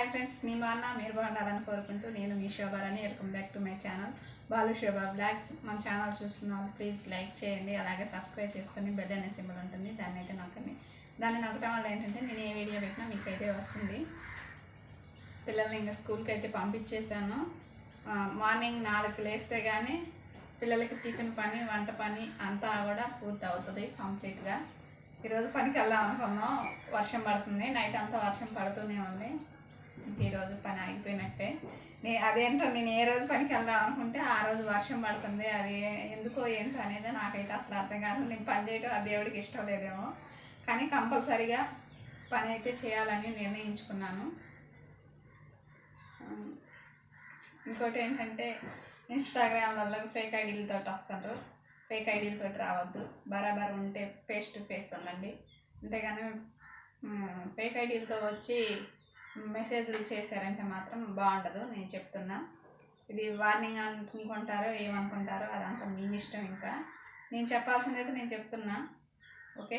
Hi friends మీ బాగున్నా? మీరు బాగుండాలని కోరుకుంటూ నేను మీ Shobharani welcome back to my channel. Balu Shobha blogs. మన ఛానల్ చూస్తున్న వాళ్ళు ప్లీజ్ లైక్ చేయండి అలాగే సబ్స్క్రైబ్ చేసుకొని బెల్ అనే సింబల్ ఉంటుంది దాన్ని అయితే నొక్కండి. దాన్ని నొక్కడం వల్ల ఏంటంటే నేను ఏ వీడియో పెట్టినా మీకు అయితే వస్తుంది. పిల్లల్ని ఇంకా స్కూల్కి అయితే పంపించేశాను. మార్నింగ్ నాలుగు లేస్తే కానీ పిల్లలకి టిఫిన్ పని వంట పని అంతా కూడా పూర్తి అవుతుంది కంప్లీట్గా ఈరోజు పనికి వెళ్దాం అనుకున్నాం. వర్షం పడుతుంది. నైట్ అంతా వర్షం పడుతూనే ఉంది. రోజు పని ఆగిపోయినట్టే. నే అదేంటో నేను ఏ రోజు పనికి వెళ్దాం అనుకుంటే ఆ రోజు వర్షం పడుతుంది అది ఎందుకో ఏంటో అనేది నాకైతే అసలు అర్థం కాదు. నేను పని చేయటం ఆ దేవుడికి ఇష్టం లేదేమో. కానీ కంపల్సరిగా పని అయితే చేయాలని నిర్ణయించుకున్నాను. ఇంకోటి ఏంటంటే ఇన్స్టాగ్రామ్లలో ఫేక్ ఐడీలతో వస్తారు ఫేక్ ఐడీలతో రావద్దు. బరాబర్ ఉంటే ఫేస్ టు ఫేస్ ఉండండి. అంతేగాని ఫేక్ ఐడీలతో వచ్చి మెసేజ్లు చేశారంటే మాత్రం బాగుండదు నేను చెప్తున్నా. ఇది వార్నింగ్ అనుకుంటారో ఏమనుకుంటారో అదంతా మీ ఇష్టం ఇంకా. నేను చెప్పాల్సింది అయితే నేను చెప్తున్నా ఓకే?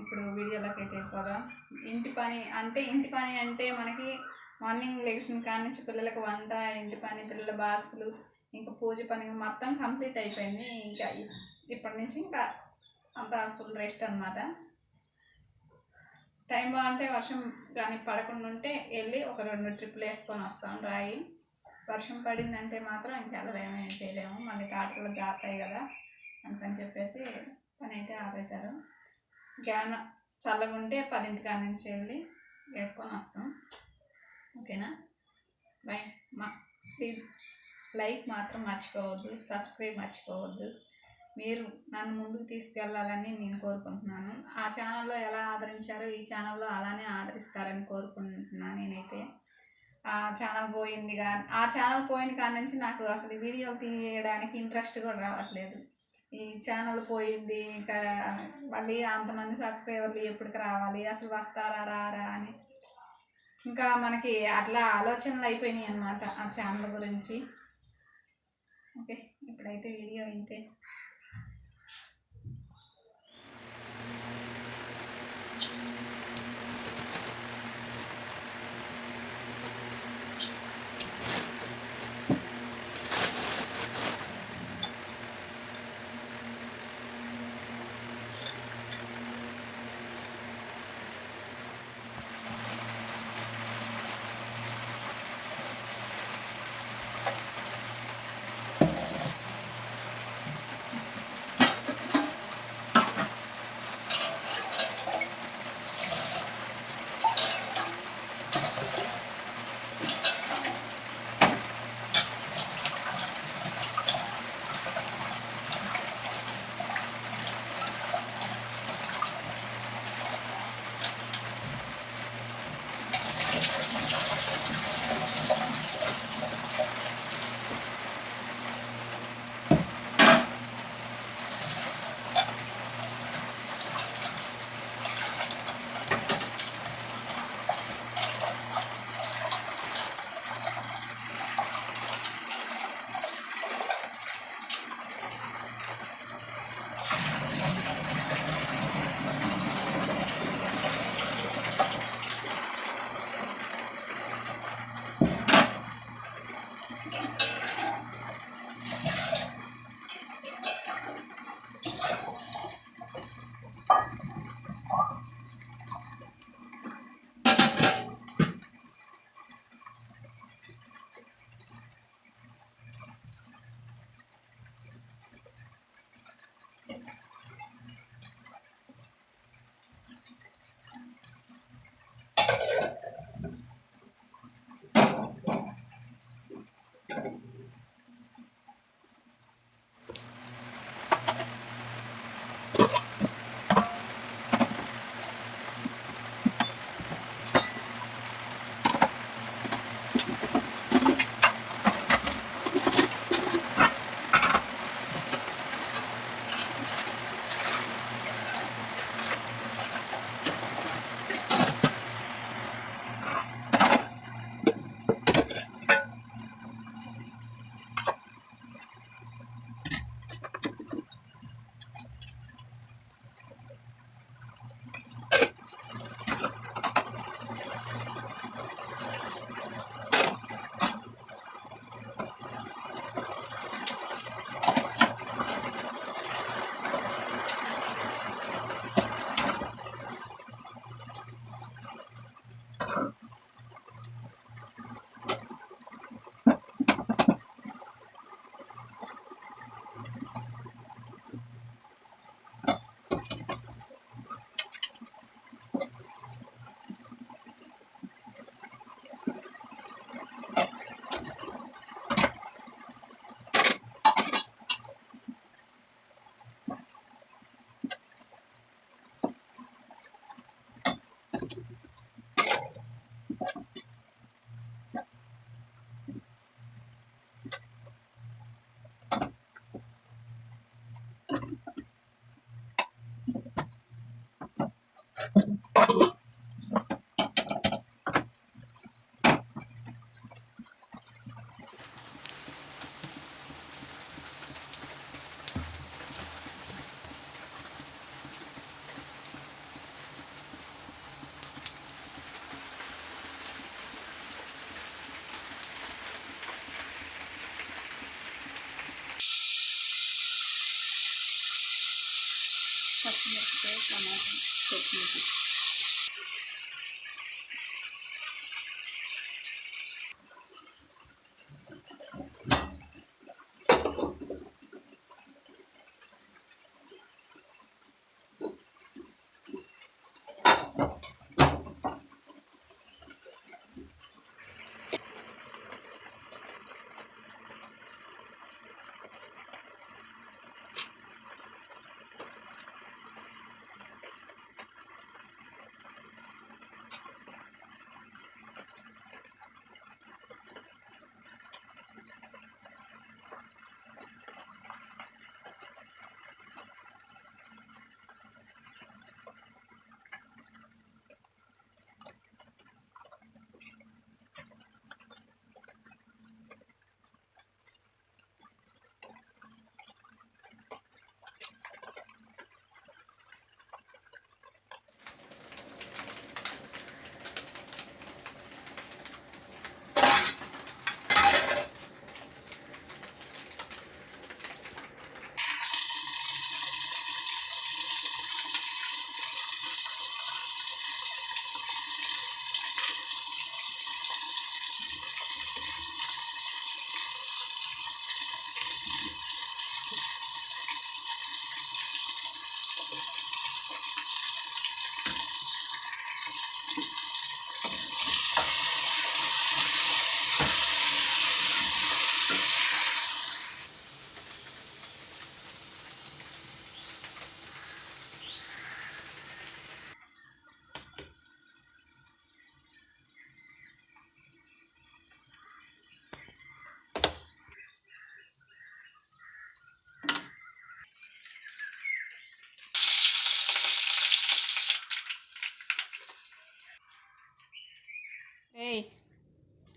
ఇప్పుడు వీడియోలోకి అయితే వెళ్ళిపోదాం ఇంటి పని అంటే ఇంటి పని అంటే మనకి మార్నింగ్ లెగిసిన కాడ నుంచి పిల్లలకు వంట ఇంటి పని పిల్లల బాక్సులు ఇంకా పూజ పని మొత్తం కంప్లీట్ అయిపోయింది. ఇంకా ఇప్పటి నుంచి ఇంకా అంతా ఫుల్ రెస్ట్ అన్నమాట. టైం బాగుంటే వర్షం కానీ పడకుండా ఉంటే వెళ్ళి ఒక రెండు ట్రిప్లు వేసుకొని వస్తాం రాయి. వర్షం పడిందంటే మాత్రం ఇంకా వెళ్ళలేము ఏం చేయలేము. మళ్ళీ కాటలు జాతాయి కదా అందుకని చెప్పేసి పని అయితే ఆపేశారు. ఇంకేమైనా చల్లగా ఉంటే పదింటికా నుంచి వెళ్ళి వేసుకొని వస్తాం. ఓకేనా? బై మా లైక్ మాత్రం మర్చిపోవద్దు సబ్స్క్రైబ్ మర్చిపోవద్దు. మీరు నన్ను ముందుకు తీసుకెళ్ళాలని నేను కోరుకుంటున్నాను. ఆ ఛానల్లో ఎలా ఆదరించారో ఈ ఛానల్లో అలానే ఆదరిస్తారని కోరుకుంటున్నాను నేనైతే. ఆ ఛానల్ పోయింది కానీ ఆ ఛానల్ పోయిన కాడ నుంచి నాకు అసలు వీడియో తీయడానికి ఇంట్రెస్ట్ కూడా రావట్లేదు. ఈ ఛానల్ పోయింది ఇంకా మళ్ళీ అంతమంది సబ్స్క్రైబర్లు ఎప్పటికి రావాలి అసలు వస్తారా రారా అని. ఇంకా మనకి అట్లా ఆలోచనలు అయిపోయినాయి అన్నమాట ఆ ఛానల్ గురించి. ఓకే ఇప్పుడైతే వీడియో ఇంతే.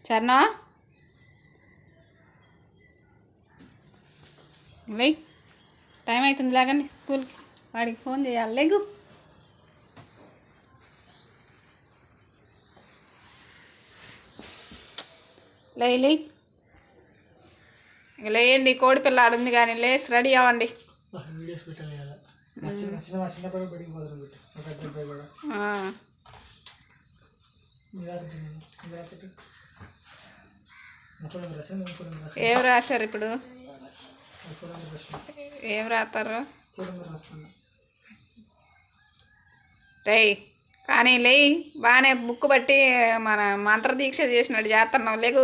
చర్నా లే టైం అవుతుంది లాగండి స్కూల్కి వాడికి ఫోన్ చేయాలి. లేగు. లే లే. ఇక లేయండి కోడి పిల్ల ఆడుంది కానీ లేసి రెడీ అవ్వండి. వీడియోస్ ఏం రాశారు ఇప్పుడు? ఏం రాస్తారు? రేయ్ కానీ లేయ్ బాగానే బుక్ బట్టి మన మంత్ర దీక్ష చేసినట్టు చేస్తున్నావు లేకు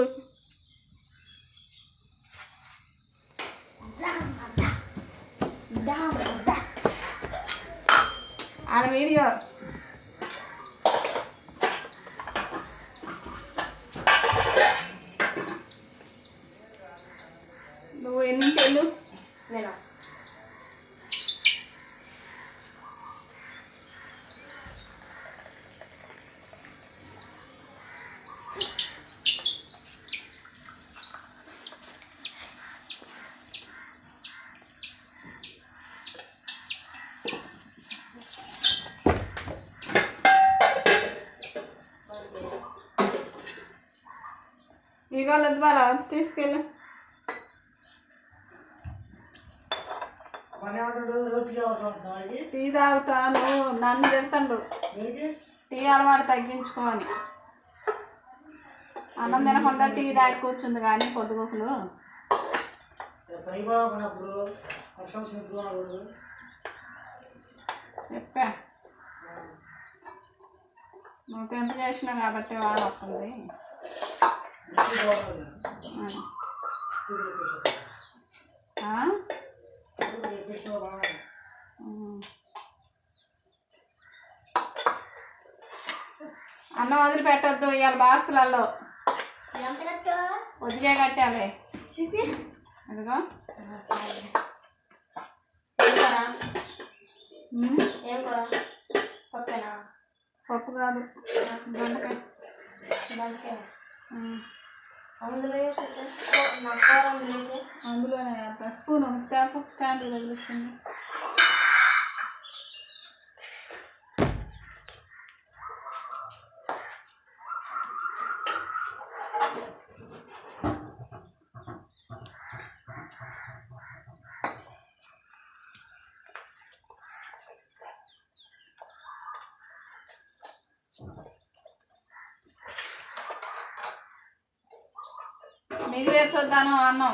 ఆడ వీడియో. నువ్వు ఎన్ని చెల్లు నేనా? ఇవాళ ద్వారా తీసుకెళ్ళు పని ఆడు రోజుకి అవసరం ఉంటుంది టీ తాగుతాను నన్ను తిడతాడు. దేనికి? టీ అలవాటు తగ్గించుకోని అన్నం తినకుండా టీ తాగి కూర్చుంది కానీ పొద్దుగోకులు. చెప్పా. నువ్వు టెంత చేసినావు కాబట్టి వాడు వస్తుంది ఆ. ఇది రిపేర్ ఆ? ఇది రిపేర్ బాగా ఉమ్. అన్నం వదిలిపెట్టొద్దు ఇవాళ బాక్సులలో ఎంత కట్టు? ఉదిగే కట్టాలి. అదిగో. పప్పు కాదు. దొండకాయ. అందులో అందులోనే. స్పూన్. ట్యాప్ స్టాండ్ తగిలించింది మిగిలి చూద్దాను అన్నం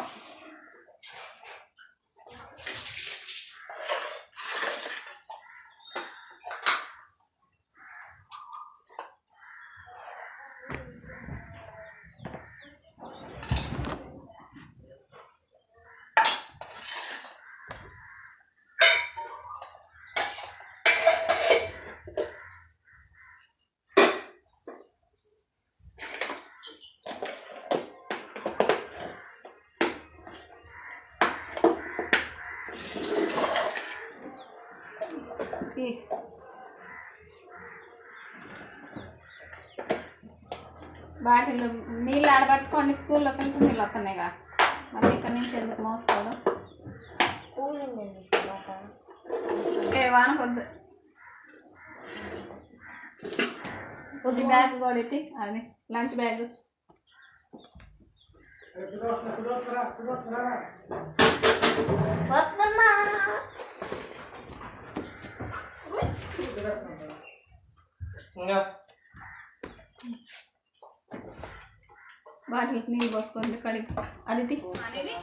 బాటిల్ నీళ్ళు ఆడబట్టుకోండి స్కూల్లో ఫిల్టర్ నీళ్ళు వస్తున్నాయిగా. మళ్ళీ ఇక్కడ నుంచి ఎందుకు మోసుకోవడం మాట ఏ వాన పొద్దు ఈ బ్యాగ్ కూడా ఇట్టి అది లంచ్ బ్యాగ్. వస్తున్నా. ఇంకా బాటిల్ నీళ్ళు పోసుకోండి కడిగి అది. అనేది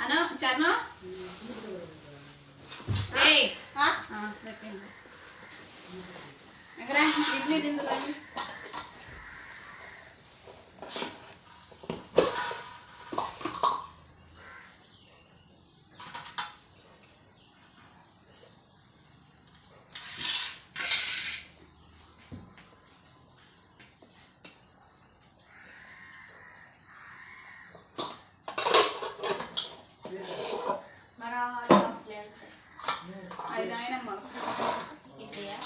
అను పెట్టండి. ఎక్కడా ఇడ్లీ తిందులో మన ఫ్రెండ్స్ ఐదు ఆయన మనకు ఇడ్లీయా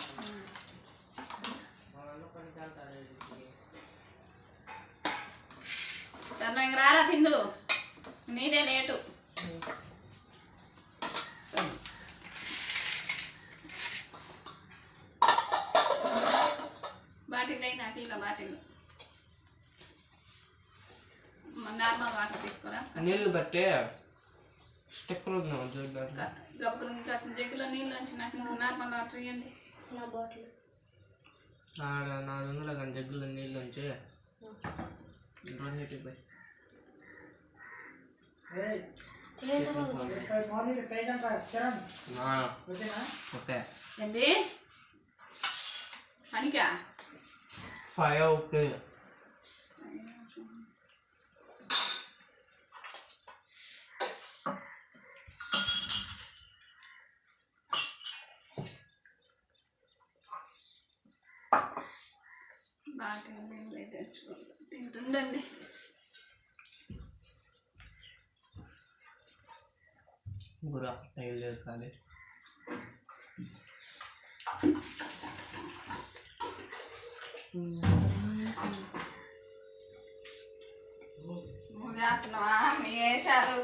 సన్న తిందు నీదే లేటు బాటిల్ అయినా తీగ బాటిల్. నార్మల్ వాటర్ తీసుకురా? నీళ్ళు బట్టే చూడండి గబుకు ఇంకా జగ్గులో నీళ్ళు వచ్చినట్టు నార్మల్ వాటర్ ఇవ్వండి నా బాటిల్. నాలుగు వందల కానీ జగ్గులో నీళ్ళు ఉంచి. రెండింటికి పోయి మార్నింగ్ ట్రైన్ అంతా చరణ్ ఆ, ఓకేనా ఓకే ఏంది అనికా ఫైవ్ ఓకే బాగా తింటుండండి గురా టైల్ లేదు కానీ నువ్వు చేస్తున్నావా మీ వేషాలు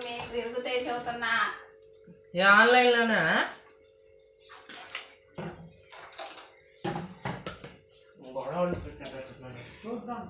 మీకు తిరుగుతాయి చదువుతున్నా ఏ ఆన్లైన్లోనా? గొడవలు చూద్దాం.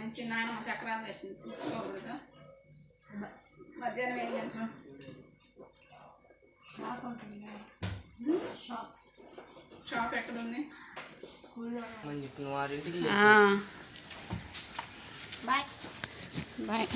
నుంచి నాయనమ్మ చక్రాలు వేసింది. కూర్చోకూడదు. మధ్యాహ్నం ఏం తింటాం షాప్ ఉంటుంది షాప్. షాప్ ఎక్కడుంది? చెప్పిన వారింటికి బాయ్. బాయ్.